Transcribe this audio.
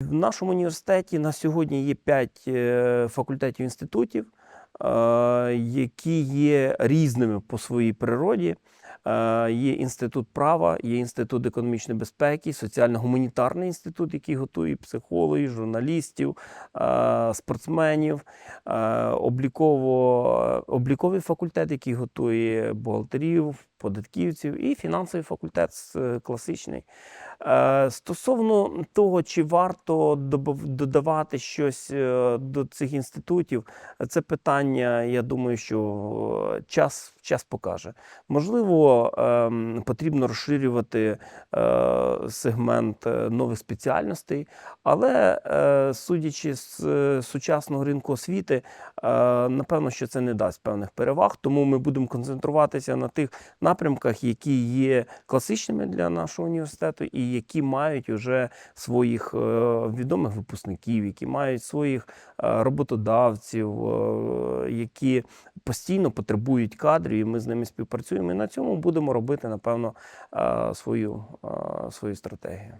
В нашому університеті на сьогодні є 5 факультетів інститутів, е, які є різними по своїй природі. Е, Є інститут права, є інститут економічної безпеки, соціально-гуманітарний інститут, який готує психологів, журналістів, е, спортсменів, е, обліково, обліковий факультет, який готує бухгалтерів, податківців, і фінансовий факультет класичний. Стосовно того, чи варто додавати щось до цих інститутів, це питання, я думаю, що час, час покаже. Можливо, ем, потрібно розширювати е, сегмент е, нових спеціальностей, але е, судячи з сучасного ринку освіти, напевно, що це не дасть певних переваг, тому ми будемо концентруватися на тих напрямках, які є класичними для нашого університету, і які мають вже своїх відомих випускників, які мають своїх роботодавців, які постійно потребують кадрів, і ми з ними співпрацюємо. І на цьому будемо робити, напевно, свою, свою стратегію.